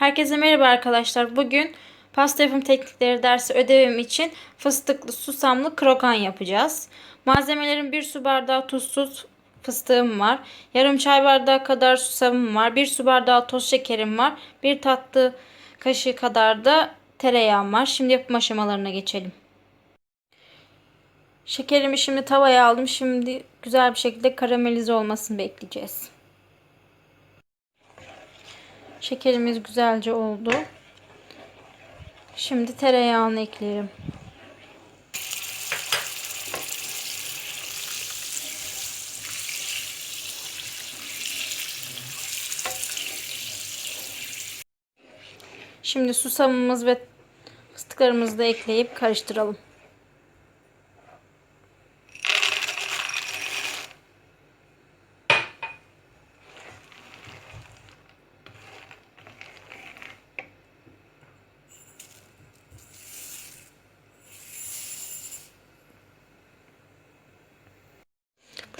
Herkese merhaba arkadaşlar. Bugün pasta yapım teknikleri dersi ödevim için fıstıklı susamlı krokan yapacağız. Malzemelerin 1 su bardağı tuzsuz fıstığım var. Yarım çay bardağı kadar susamım var. 1 su bardağı toz şekerim var. 1 tatlı kaşığı kadar da tereyağım var. Şimdi yapım aşamalarına geçelim. Şekerimi şimdi tavaya aldım. Şimdi güzel bir şekilde karamelize olmasını bekleyeceğiz. Şekerimiz güzelce oldu. Şimdi tereyağını ekleyelim. Şimdi susamımız ve fıstıklarımızı da ekleyip karıştıralım.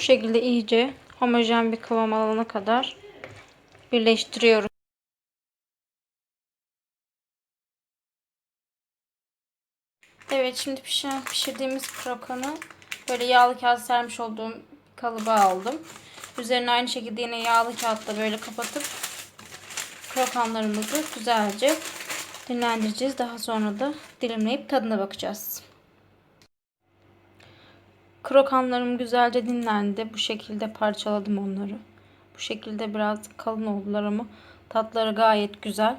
Bu şekilde iyice homojen bir kıvam alana kadar birleştiriyorum. Evet şimdi pişen, pişirdiğimiz krokanı böyle yağlı kağıt sermiş olduğum kalıba aldım. Üzerine aynı şekilde yine yağlı kağıtla böyle kapatıp krokanlarımızı güzelce dinlendireceğiz. Daha sonra da dilimleyip tadına bakacağız. Krokanlarım güzelce dinlendi. Bu şekilde parçaladım onları. Bu şekilde biraz kalın oldular ama tatları gayet güzel.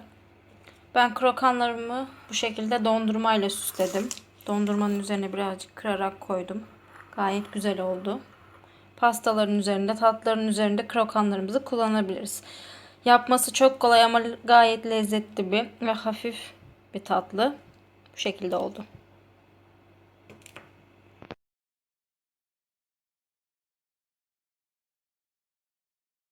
Ben krokanlarımı bu şekilde dondurmayla süsledim. Dondurmanın üzerine birazcık kırarak koydum. Gayet güzel oldu. Pastaların üzerinde, tatların üzerinde krokanlarımızı kullanabiliriz. Yapması çok kolay ama gayet lezzetli bir ve hafif bir tatlı. Bu şekilde oldu.